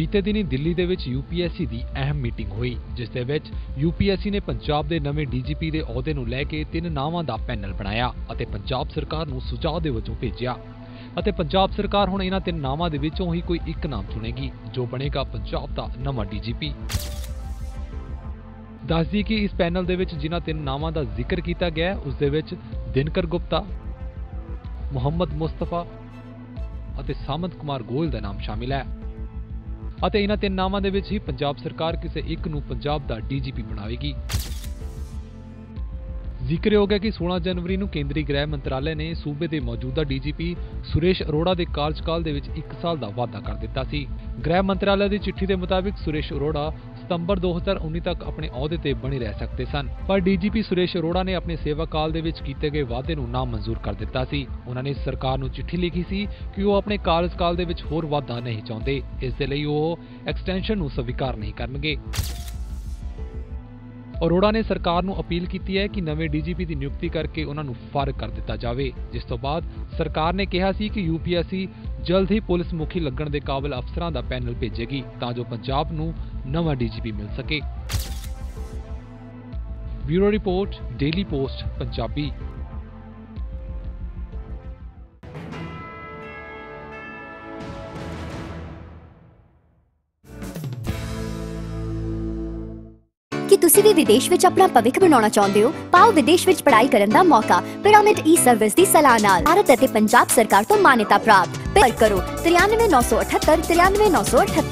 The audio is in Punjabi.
ਬੀਤੇ ਦਿਨੀ ਦਿੱਲੀ ਦੇ ਵਿੱਚ ਯੂਪੀਐਸਸੀ ਦੀ ਅਹਿਮ ਮੀਟਿੰਗ ਹੋਈ ਜਿਸ ਦੇ ਵਿੱਚ ਯੂਪੀਐਸਸੀ ਨੇ ਪੰਜਾਬ ਦੇ ਨਵੇਂ ਡੀਜੀਪੀ ਦੇ ਅਹੁਦੇ ਨੂੰ ਲੈ ਕੇ ਤਿੰਨ ਨਾਵਾਂ ਦਾ ਪੈਨਲ ਬਣਾਇਆ ਅਤੇ ਪੰਜਾਬ ਸਰਕਾਰ ਨੂੰ ਸੁਝਾਅ ਦੇ ਵਜੋਂ ਭੇਜਿਆ। ਅਤੇ ਪੰਜਾਬ ਸਰਕਾਰ ਹੁਣ ਇਹਨਾਂ ਤਿੰਨ ਨਾਵਾਂ ਦੇ ਵਿੱਚੋਂ ਹੀ ਕੋਈ ਇੱਕ ਨਾਮ ਚੁਣੇਗੀ ਜੋ ਬਣੇਗਾ ਪੰਜਾਬ ਦਾ ਨਵਾਂ ਡੀਜੀਪੀ ਦੱਸਦੀ ਕਿ ਇਸ ਪੈਨਲ ਦੇ ਵਿੱਚ ਜਿਨ੍ਹਾਂ ਤਿੰਨ ਨਾਵਾਂ ਦਾ ਜ਼ਿਕਰ ਕੀਤਾ ਗਿਆ ਹੈ, ਉਸ ਦੇ ਵਿੱਚ ਦਿਨਕਰ ਗੁਪਤਾ ਮੁਹੰਮਦ ਮੁਸਤਫਾ ਅਤੇ ਸਾਮੰਤ ਕੁਮਾਰ ਗੋਇਲ ਦਾ ਨਾਮ ਸ਼ਾਮਿਲ ਹੈ। ਅਤੇ ਇਹਨਾਂ ਤਿੰਨ ਨਾਵਾਂ ਦੇ ਵਿੱਚ ਹੀ ਪੰਜਾਬ ਸਰਕਾਰ ਕਿਸੇ ਇੱਕ ਨੂੰ ਪੰਜਾਬ ਦਾ ਡੀਜੀਪੀ ਬਣਾਵੇਗੀ। ਜ਼ਿਕਰਯੋਗ ਹੈ ਕਿ 16 ਜਨਵਰੀ ਨੂੰ ਕੇਂਦਰੀ ਗ੍ਰਹਿ ਮੰਤਰਾਲੇ ਨੇ ਸੂਬੇ ਦੇ ਮੌਜੂਦਾ ਡੀਜੀਪੀ ਸੁਰੇਸ਼ ਅਰੋੜਾ ਦੇ ਕਾਰਜਕਾਲ ਦੇ ਵਿੱਚ 1 ਸਾਲ ਦਾ ਵਾਅਦਾ ਕਰ ਦਿੱਤਾ ਸੀ। ਗ੍ਰਹਿ ਮੰਤਰਾਲੇ ਦੀ ਚਿੱਠੀ ਦੇ ਮੁਤਾਬਿਕ ਸੁਰੇਸ਼ ਅਰੋੜਾ ਸਤੰਬਰ 2019 ਤੱਕ ਆਪਣੇ ਅਹੁਦੇ ਤੇ ਬਣੇ ਰਹਿ ਸਕਦੇ ਸਨ। ਪਰ ਡੀਜੀਪੀ ਸੁਰੇਸ਼ ਅਰੋੜਾ ਨੇ ਆਪਣੇ ਸੇਵਾ ਕਾਲ ਦੇ ਵਿੱਚ ਕੀਤੇ ਗਏ ਵਾਅਦੇ ਨੂੰ ਨਾਮਨਜ਼ੂਰ ਕਰ ਦਿੱਤਾ ਸੀ। ਉਹਨਾਂ ਨੇ ਸਰਕਾਰ ਨੂੰ ਚਿੱਠੀ ਲਿਖੀ ਸੀ ਕਿ ਉਹ ਆਪਣੇ ਕਾਰਜਕਾਲ ਦੇ ਵਿੱਚ ਹੋਰ ਵਾਧਾ ਨਹੀਂ ਚਾਹੁੰਦੇ। ਇਸ ਦੇ ਲਈ ਉਹ ਐਕਸਟੈਂਸ਼ਨ ਨੂੰ ਸਵੀਕਾਰ ਨਹੀਂ ਕਰਨਗੇ। ਅਰੋੜਾ ਨੇ ਸਰਕਾਰ ਨੂੰ ਅਪੀਲ ਕੀਤੀ ਹੈ ਕਿ ਨਵੇਂ ਡੀਜੀਪੀ ਦੀ ਨਿਯੁਕਤੀ ਕਰਕੇ ਉਹਨਾਂ ਨੂੰ ਫਾਰਗ ਕਰ ਦਿੱਤਾ ਜਾਵੇ। ਜਿਸ ਤੋਂ ਬਾਅਦ ਸਰਕਾਰ ਨੇ ਕਿਹਾ ਸੀ ਕਿ ਯੂਪੀਐਸਸੀ ਜਲਦ ਹੀ ਪੁਲਿਸ ਮੁਖੀ ਲੱਗਣ ਦੇ ਕਾਬਿਲ ਅਫਸਰਾਂ ਦਾ ਪੈਨਲ ਭੇਜੇਗੀ ਤਾਂ ਜੋ ਪੰਜਾਬ ਨੂੰ ਨਵਾਂ ਡੀਜੀਪੀ ਮਿਲ ਸਕੇ। Bureau report, daily post, Punjabi. ਕੀ ਤੁਸੀਂ ਵੀ ਵਿਦੇਸ਼ ਵਿੱਚ ਆਪਣਾ ਭਵਿੱਖ ਬਣਾਉਣਾ ਚਾਹੁੰਦੇ ਹੋ? ਪਾਓ ਵਿਦੇਸ਼ ਵਿੱਚ ਪੜ੍ਹਾਈ ਕਰਨ ਦਾ ਮੌਕਾ, ਪਿਰਾਮਿਡ ਈ ਸਰਵਿਸ ਦੀ ਸਲਾਹ ਨਾਲ। ਭਾਰਤ ਅਤੇ ਪੰਜਾਬ ਸਰਕਾਰ ਤੋਂ ਮਾਨਤਾ ਪ੍ਰਾਪਤ। ਪਰ ਕਰੋ 93978 93978